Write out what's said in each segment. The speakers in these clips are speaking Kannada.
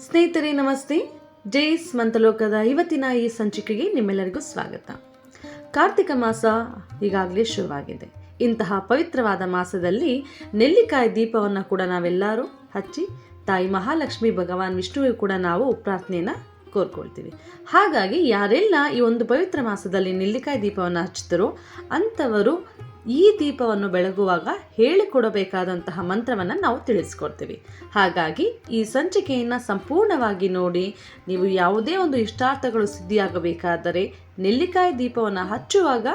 ಸ್ನೇಹಿತರೆ, ನಮಸ್ತೆ. ಜೈಸ್ ಮಂತಲೋಕದ ಇವತ್ತಿನ ಈ ಸಂಚಿಕೆಗೆ ನಿಮ್ಮೆಲ್ಲರಿಗೂ ಸ್ವಾಗತ. ಕಾರ್ತಿಕ ಮಾಸ ಈಗಾಗಲೇ ಶುರುವಾಗಿದೆ. ಇಂತಹ ಪವಿತ್ರವಾದ ಮಾಸದಲ್ಲಿ ನೆಲ್ಲಿಕಾಯಿ ದೀಪವನ್ನು ಕೂಡ ನಾವೆಲ್ಲರೂ ಹಚ್ಚಿ, ತಾಯಿ ಮಹಾಲಕ್ಷ್ಮಿ ಭಗವಾನ್ ವಿಷ್ಣುವಿಗೆ ಕೂಡ ನಾವು ಪ್ರಾರ್ಥನೆಯನ್ನು ಕೋರ್ಕೊಳ್ತೀವಿ. ಹಾಗಾಗಿ ಯಾರೆಲ್ಲ ಈ ಒಂದು ಪವಿತ್ರ ಮಾಸದಲ್ಲಿ ನೆಲ್ಲಿಕಾಯಿ ದೀಪವನ್ನು ಹಚ್ಚಿದರೋ ಅಂಥವರು ಈ ದೀಪವನ್ನು ಬೆಳಗುವಾಗ ಹೇಳಿಕೊಡಬೇಕಾದಂತಹ ಮಂತ್ರವನ್ನು ನಾವು ತಿಳಿಸ್ಕೊಡ್ತೀವಿ. ಹಾಗಾಗಿ ಈ ಸಂಚಿಕೆಯನ್ನು ಸಂಪೂರ್ಣವಾಗಿ ನೋಡಿ, ನೀವು ಯಾವುದೇ ಒಂದು ಇಷ್ಟಾರ್ಥಗಳು ಸಿದ್ಧಿಯಾಗಬೇಕಾದರೆ ನೆಲ್ಲಿಕಾಯಿ ದೀಪವನ್ನು ಹಚ್ಚುವಾಗ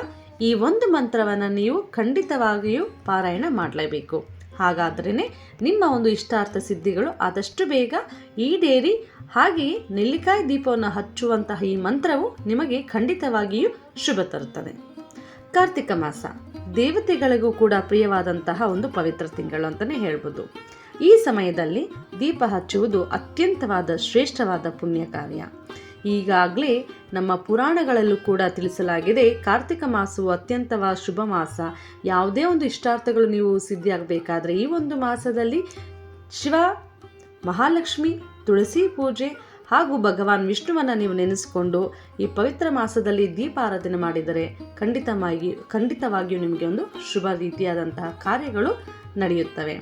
ಈ ಒಂದು ಮಂತ್ರವನ್ನು ನೀವು ಖಂಡಿತವಾಗಿಯೂ ಪಾರಾಯಣ ಮಾಡಲೇಬೇಕು. ಹಾಗಾದ್ರೇ ನಿಮ್ಮ ಒಂದು ಇಷ್ಟಾರ್ಥ ಸಿದ್ಧಿಗಳು ಆದಷ್ಟು ಬೇಗ ಈಡೇರಿ, ಹಾಗೆಯೇ ನೆಲ್ಲಿಕಾಯಿ ದೀಪವನ್ನು ಹಚ್ಚುವಂತಹ ಈ ಮಂತ್ರವು ನಿಮಗೆ ಖಂಡಿತವಾಗಿಯೂ ಶುಭ ತರುತ್ತದೆ. ಕಾರ್ತಿಕ ಮಾಸ. ದೇವತೆಗಳಿಗೂ ಕೂಡ ಪ್ರಿಯವಾದಂತಹ ಒಂದು ಪವಿತ್ರ ತಿಂಗಳು ಅಂತಲೇ ಹೇಳ್ಬೋದು. ಈ ಸಮಯದಲ್ಲಿ ದೀಪ ಹಚ್ಚುವುದು ಅತ್ಯಂತವಾದ ಶ್ರೇಷ್ಠವಾದ ಪುಣ್ಯ ಕಾರ್ಯ ಈಗಾಗಲೇ ನಮ್ಮ ಪುರಾಣಗಳಲ್ಲೂ ಕೂಡ ತಿಳಿಸಲಾಗಿದೆ ಕಾರ್ತಿಕ ಮಾಸವು ಅತ್ಯಂತವ ಶುಭ ಮಾಸ. ಯಾವುದೇ ಒಂದು ಇಷ್ಟಾರ್ಥಗಳು ನೀವು ಸಿದ್ಧಿಯಾಗಬೇಕಾದ್ರೆ ಈ ಒಂದು ಮಾಸದಲ್ಲಿ ಶಿವ, ಮಹಾಲಕ್ಷ್ಮಿ, ತುಳಸಿ ಪೂಜೆ ಹಾಗೂ ಭಗವಾನ್ ವಿಷ್ಣುವನ್ನು ನೀವು ನೆನೆಸಿಕೊಂಡು ಈ ಪವಿತ್ರ ಮಾಸದಲ್ಲಿ ದೀಪಾರಾಧನೆ ಮಾಡಿದರೆ ಖಂಡಿತವಾಗಿ ಖಂಡಿತವಾಗಿಯೂ ನಿಮಗೆ ಒಂದು ಶುಭ ರೀತಿಯಾದಂತಹ ಕಾರ್ಯಗಳು ನಡೆಯುತ್ತವೆ.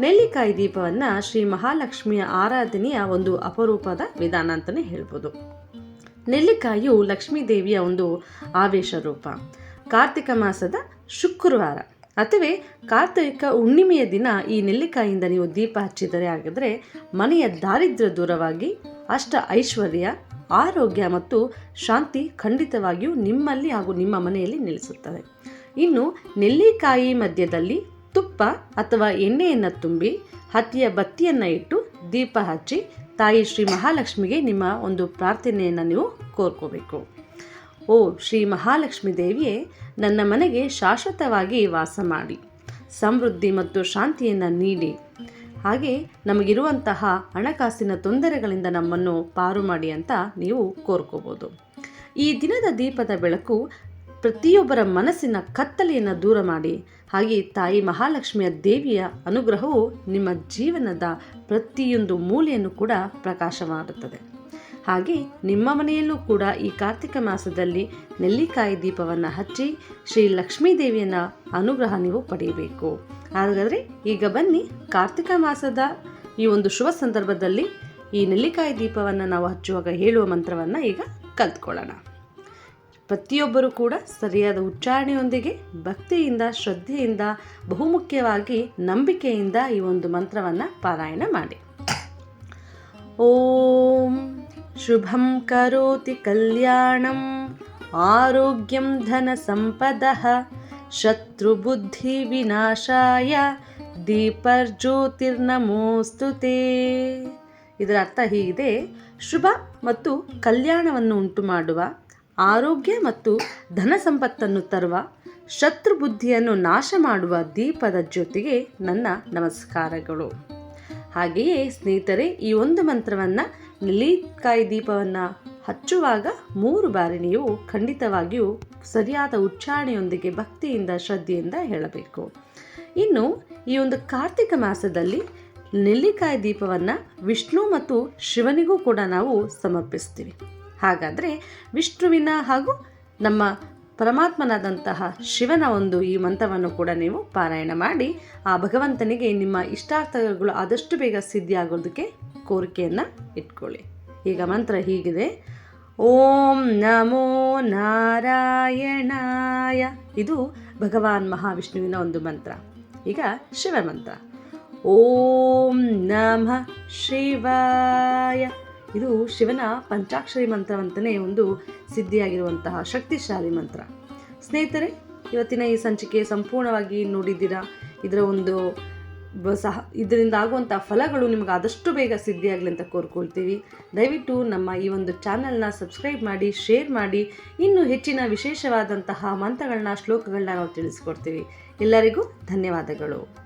ನೆಲ್ಲಿಕಾಯಿ ದೀಪವನ್ನು ಶ್ರೀ ಮಹಾಲಕ್ಷ್ಮಿಯ ಆರಾಧನೆಯ ಒಂದು ಅಪರೂಪದ ವಿಧಾನ ಅಂತಲೇ ಹೇಳ್ಬೋದು. ನೆಲ್ಲಿಕಾಯಿಯು ಲಕ್ಷ್ಮೀ ದೇವಿಯ ಒಂದು ಆವೇಶ ರೂಪ ಕಾರ್ತಿಕ ಮಾಸದ ಶುಕ್ರವಾರ. ಅಥವಾ ಕಾರ್ತಿಕ ಹುಣ್ಣಿಮೆಯ ದಿನ ಈ ನೆಲ್ಲಿಕಾಯಿಯಿಂದ ನೀವು ದೀಪ ಹಚ್ಚಿದರೆ ಆಗಿದ್ರೆ ಮನೆಯ ದಾರಿದ್ರ್ಯ ದೂರವಾಗಿ ಅಷ್ಟ ಐಶ್ವರ್ಯ, ಆರೋಗ್ಯ ಮತ್ತು ಶಾಂತಿ ಖಂಡಿತವಾಗಿಯೂ ನಿಮ್ಮಲ್ಲಿ ಹಾಗೂ ನಿಮ್ಮ ಮನೆಯಲ್ಲಿ ನೆಲೆಸುತ್ತದೆ. ಇನ್ನು ನೆಲ್ಲಿಕಾಯಿ ಮಧ್ಯದಲ್ಲಿ ತುಪ್ಪ ಅಥವಾ ಎಣ್ಣೆಯನ್ನು ತುಂಬಿ ಹತ್ತಿಯ ಬತ್ತಿಯನ್ನು ಇಟ್ಟು ದೀಪ ಹಚ್ಚಿ ತಾಯಿ ಶ್ರೀ ಮಹಾಲಕ್ಷ್ಮಿಗೆ ನಿಮ್ಮ ಒಂದು ಪ್ರಾರ್ಥನೆಯನ್ನು ನೀವು ಕೋರ್ಕೋಬೇಕು. ಓ ಶ್ರೀ ಮಹಾಲಕ್ಷ್ಮಿ ದೇವಿಯೇ, ನನ್ನ ಮನೆಗೆ ಶಾಶ್ವತವಾಗಿ ವಾಸ ಮಾಡಿ, ಸಮೃದ್ಧಿ ಮತ್ತು ಶಾಂತಿಯನ್ನು ನೀಡಿ. ಹಾಗೆ ನಮಗಿರುವಂತಹ ಹಣಕಾಸಿನ ತೊಂದರೆಗಳಿಂದ ನಮ್ಮನ್ನು ಪಾರು ಮಾಡಿ ಅಂತ ನೀವು ಕೋರ್ಕೋಬೋದು. ಈ ದಿನದ ದೀಪದ ಬೆಳಕು ಪ್ರತಿಯೊಬ್ಬರ ಮನಸ್ಸಿನ ಕತ್ತಲೆಯನ್ನು ದೂರ ಮಾಡಿ, ಹಾಗೆ ತಾಯಿ ಮಹಾಲಕ್ಷ್ಮಿಯ ದೇವಿಯ ಅನುಗ್ರಹವು ನಿಮ್ಮ ಜೀವನದ ಪ್ರತಿಯೊಂದು ಮೂಲೆಯನ್ನು ಕೂಡ ಪ್ರಕಾಶ ಮಾಡುತ್ತದೆ ಹಾಗೆ ನಿಮ್ಮ ಮನೆಯಲ್ಲೂ ಕೂಡ ಈ ಕಾರ್ತಿಕ ಮಾಸದಲ್ಲಿ ನೆಲ್ಲಿಕಾಯಿ ದೀಪವನ್ನು ಹಚ್ಚಿ ಶ್ರೀ ಲಕ್ಷ್ಮೀ ದೇವಿಯನ್ನ ಅನುಗ್ರಹ ನೀವು ಪಡೆಯಬೇಕು. ಹಾಗಾದರೆ ಈಗ ಬನ್ನಿ ಕಾರ್ತಿಕ ಮಾಸದ ಈ ಒಂದು ಶುಭ ಸಂದರ್ಭದಲ್ಲಿ ಈ ನೆಲ್ಲಿಕಾಯಿ ದೀಪವನ್ನು ನಾವು ಹಚ್ಚುವಾಗ ಹೇಳುವ ಮಂತ್ರವನ್ನು ಈಗ ಕಲ್ತ್ಕೊಳ್ಳೋಣ. ಪ್ರತಿಯೊಬ್ಬರೂ ಕೂಡ ಸರಿಯಾದ ಉಚ್ಚಾರಣೆಯೊಂದಿಗೆ ಭಕ್ತಿಯಿಂದ, ಶ್ರದ್ಧೆಯಿಂದ, ಬಹುಮುಖ್ಯವಾಗಿ ನಂಬಿಕೆಯಿಂದ ಈ ಒಂದು ಮಂತ್ರವನ್ನು ಪಾರಾಯಣ ಮಾಡಿ. ಓಂ ಶುಭಂ ಕರೋತಿ ಕಲ್ಯಾಣಂ ಆರೋಗ್ಯಂ ಧನ ಸಂಪದಃ ಶತ್ರುಬುದ್ಧಿ ವಿನಾಶಾಯ ದೀಪರ್ಜ್ಯೋತಿರ್ನಮೋಸ್ತುತೇ ಇದರ ಅರ್ಥ ಹೀಗಿದೆ, ಶುಭ ಮತ್ತು ಕಲ್ಯಾಣವನ್ನು ಉಂಟು ಮಾಡುವ ಆರೋಗ್ಯ ಮತ್ತು ಧನ ಸಂಪತ್ತನ್ನು ತರುವ ಶತ್ರು ಬುದ್ಧಿಯನ್ನು ನಾಶ ಮಾಡುವ ದೀಪದ ಜೊತೆಗೆ ನನ್ನ ನಮಸ್ಕಾರಗಳು. ಹಾಗೆಯೇ ಸ್ನೇಹಿತರೆ, ಈ ಒಂದು ಮಂತ್ರವನ್ನು ನೆಲ್ಲಿಕಾಯಿ ದೀಪವನ್ನು ಹಚ್ಚುವಾಗ ಮೂರು ಬಾರಿ ನೀವು ಖಂಡಿತವಾಗಿಯೂ ಸರಿಯಾದ ಉಚ್ಚಾರಣೆಯೊಂದಿಗೆ ಭಕ್ತಿಯಿಂದ, ಶ್ರದ್ಧೆಯಿಂದ ಹೇಳಬೇಕು. ಇನ್ನು ಈ ಒಂದು ಕಾರ್ತಿಕ ಮಾಸದಲ್ಲಿ ನೆಲ್ಲಿಕಾಯಿ ದೀಪವನ್ನು ವಿಷ್ಣು ಮತ್ತು ಶಿವನಿಗೂ ಕೂಡ ನಾವು ಸಮರ್ಪಿಸ್ತೀವಿ. ಹಾಗಾದರೆ ವಿಷ್ಣುವಿನ ಹಾಗೂ ನಮ್ಮ ಪರಮಾತ್ಮನಾದಂತಹ ಶಿವನ ಒಂದು ಈ ಮಂತ್ರವನ್ನು ಕೂಡ ನೀವು ಪಾರಾಯಣ ಮಾಡಿ, ಆ ಭಗವಂತನಿಗೆ ನಿಮ್ಮ ಇಷ್ಟಾರ್ಥಗಳು ಆದಷ್ಟು ಬೇಗ ಸಿದ್ಧಿಯಾಗೋದಕ್ಕೆ ಕೋರಿಕೆಯನ್ನು ಇಟ್ಕೊಳ್ಳಿ. ಈಗ ಮಂತ್ರ ಹೀಗಿದೆ. ಓಂ ನಮೋ ನಾರಾಯಣಾಯ. ಇದು ಭಗವಾನ್ ಮಹಾವಿಷ್ಣುವಿನ ಒಂದು ಮಂತ್ರ. ಈಗ ಶಿವ ಮಂತ್ರ. ಓಂ ನಮಃ ಶಿವಾಯ. ಇದು ಶಿವನ ಪಂಚಾಕ್ಷರಿ ಮಂತ್ರವಂತಲೇ ಒಂದು ಸಿದ್ಧಿಯಾಗಿರುವಂತಹ ಶಕ್ತಿಶಾಲಿ ಮಂತ್ರ. ಸ್ನೇಹಿತರೆ, ಇವತ್ತಿನ ಈ ಸಂಚಿಕೆ ಸಂಪೂರ್ಣವಾಗಿ ನೋಡಿದ್ದೀರಾ? ಇದರ ಒಂದು ಸಹ ಇದರಿಂದ ಆಗುವಂಥ ಫಲಗಳು ನಿಮಗೆ ಆದಷ್ಟು ಬೇಗ ಸಿದ್ಧಿಯಾಗಲಿ ಅಂತ ಕೋರ್ಕೊಳ್ತೀವಿ. ದಯವಿಟ್ಟು ನಮ್ಮ ಈ ಒಂದು ಚಾನಲ್ನ ಸಬ್ಸ್ಕ್ರೈಬ್ ಮಾಡಿ ಶೇರ್ ಮಾಡಿ, ಇನ್ನೂ ಹೆಚ್ಚಿನ ವಿಶೇಷವಾದಂತಹ ಮಂತ್ರಗಳನ್ನ, ಶ್ಲೋಕಗಳನ್ನ ನಾವು ತಿಳಿಸ್ಕೊಡ್ತೀವಿ. ಎಲ್ಲರಿಗೂ ಧನ್ಯವಾದಗಳು.